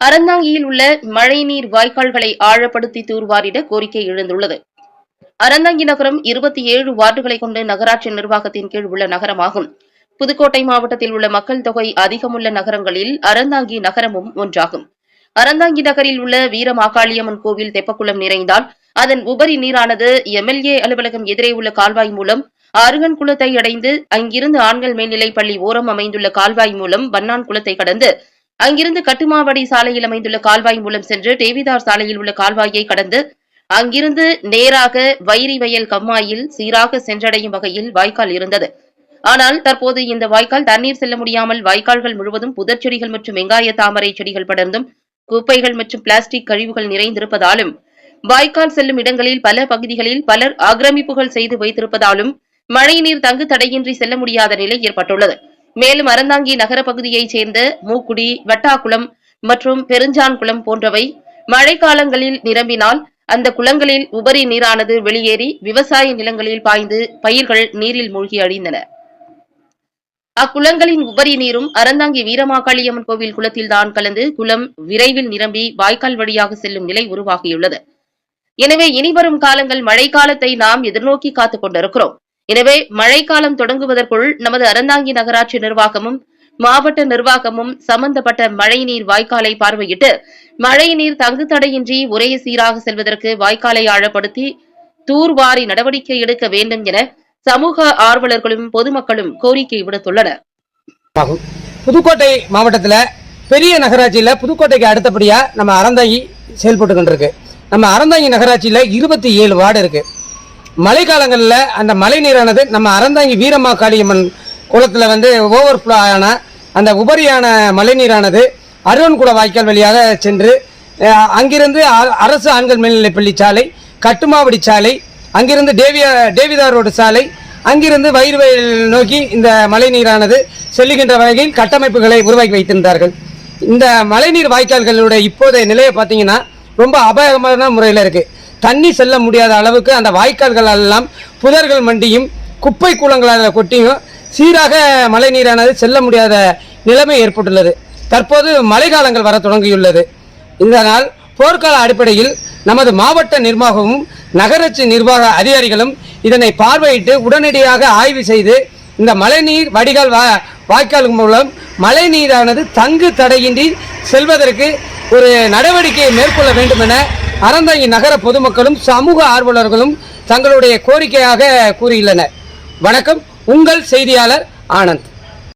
அறந்தாங்கியில் உள்ள மழைநீர் வாய்க்கால்களை ஆழப்படுத்தி தூர்வாரிட கோரிக்கை எழுந்துள்ளது. அறந்தாங்கி நகரம் இருபத்தி ஏழு வார்டுகளை கொண்ட நகராட்சி நிர்வாகத்தின் கீழ் உள்ள நகரமாகும். புதுக்கோட்டை மாவட்டத்தில் உள்ள மக்கள் தொகை அதிகமுள்ள நகரங்களில் அறந்தாங்கி நகரமும் ஒன்றாகும். அறந்தாங்கி நகரில் உள்ள வீரமாகாளியம்மன் கோவில் தெப்பக்குளம் நிறைந்தால் அதன் உபரி நீரானது எம்எல்ஏ அலுவலகம் எதிரே உள்ள கால்வாய் மூலம் அருகன் குளத்தை அடைந்து அங்கிருந்து ஆண்கள் மேல்நிலைப் பள்ளி ஓரம் அமைந்துள்ள கால்வாய் மூலம் வண்ணான் குளத்தை கடந்து அங்கிருந்து கட்டுமாவடி சாலையில் அமைந்துள்ள கால்வாய் மூலம் சென்று டேவிதார் சாலையில் உள்ள கால்வாயை கடந்து அங்கிருந்து நேராக வைரி வயல் கம்மாயில் சீராக சென்றடையும் வகையில் வாய்க்கால் இருந்தது. ஆனால் தற்போது இந்த வாய்க்கால் தண்ணீர் செல்ல முடியாமல் வாய்க்கால்கள் முழுவதும் புதர் செடிகள் மற்றும் வெங்காய தாமரை செடிகள் படர்ந்தும் குப்பைகள் மற்றும் பிளாஸ்டிக் கழிவுகள் நிறைந்திருப்பதாலும் வாய்க்கால் செல்லும் இடங்களில் பல பகுதிகளில் பலர் ஆக்கிரமிப்புகள் செய்து வைத்திருப்பதாலும் மழைநீர் தங்கு தடையின்றி செல்ல முடியாத நிலை ஏற்பட்டுள்ளது. மேலும் அறந்தாங்கி நகர பகுதியைச் சேர்ந்த மூக்குடி வட்டாக்குளம் மற்றும் பெருஞ்சான்குளம் போன்றவை மழைக்காலங்களில் நிரம்பினால் அந்த குளங்களில் உபரி நீரானது வெளியேறி விவசாய நிலங்களில் பாய்ந்து பயிர்கள் நீரில் மூழ்கி அழிந்தன. அக்குளங்களின் உபரி நீரும் அறந்தாங்கி வீரமாகாளியம்மன் கோவில் குளத்தில் தான் கலந்து குளம் விரைவில் நிரம்பி வாய்க்கால் வழியாக செல்லும் நிலை உருவாகியுள்ளது. எனவே இனிவரும் காலங்கள் மழைக்காலத்தை நாம் எதிர்நோக்கி காத்துக் கொண்டிருக்கிறோம். எனவே மழைக்காலம் தொடங்குவதற்குள் நமது அறந்தாங்கி நகராட்சி நிர்வாகமும் மாவட்ட நிர்வாகமும் சம்பந்தப்பட்ட மழைநீர் வாய்க்காலை பார்வையிட்டு மழைநீர் தங்குத்தடையின்றி ஒரே சீராக செல்வதற்கு வாய்க்காலை ஆழப்படுத்தி தூர்வாரி நடவடிக்கை எடுக்க வேண்டும் என சமூக ஆர்வலர்களும் பொதுமக்களும் கோரிக்கை விடுத்துள்ளனர். புதுக்கோட்டை மாவட்டத்தில் பெரிய நகராட்சியில் புதுக்கோட்டைக்கு அடுத்தபடியாக நம்ம அறந்தாங்கி செயல்பட்டு கொண்டிருக்கு நம்ம அறந்தாங்கி நகராட்சியில் இருபத்தி ஏழு வார்டு மழை மழைக்காலங்களில் அந்த மழை நீரானது நம்ம அறந்தாங்கி வீரம்மா காளியம்மன் குளத்தில் வந்து ஓவர்ஃப்ளோ ஆன அந்த உபரியான மழை நீரானது அருவன்குட வாய்க்கால் வழியாக சென்று அங்கிருந்து அரசு ஆண்கள் மேல்நிலைப்பள்ளி சாலை கட்டுமாவடி சாலை அங்கிருந்து டேவியா டேவிதார் ரோடு சாலை அங்கிருந்து வயிறு வயலில் நோக்கி இந்த மழை நீரானது செல்லுகின்ற வகையில் கட்டமைப்புகளை உருவாக்கி வைத்திருந்தார்கள். இந்த மழைநீர் வாய்க்கால்களுடைய இப்போதைய நிலையை பார்த்தீங்கன்னா ரொம்ப அபாயகமான முறையில் இருக்குது தண்ணி செல்ல முடியாத அளவுக்கு அந்த வாய்க்கால்கள் எல்லாம் புதர்கள் மண்டியும் குப்பை கூலங்களால் கொட்டியும் சீராக மழை நீரானது செல்ல முடியாத நிலைமை ஏற்பட்டுள்ளது. தற்போது மழைக்காலங்கள் வர தொடங்கியுள்ளது. இதனால் போர்க்கால அடிப்படையில் நமது மாவட்ட நிர்வாகமும் நகராட்சி நிர்வாக அதிகாரிகளும் இதனை பார்வையிட்டு உடனடியாக ஆய்வு செய்து இந்த மழைநீர் வடிகால் வா வாய்க்கால் மூலம் மழை நீரானது தங்கு தடையின்றி செல்வதற்கு ஒரு நடவடிக்கையை மேற்கொள்ள வேண்டும் என அறந்தாங்கி நகர பொதுமக்களும் சமூக ஆர்வலர்களும் தங்களுடைய கோரிக்கையாக கூறியுள்ளனர். வணக்கம் உங்கள் செய்தியாளர் ஆனந்த்.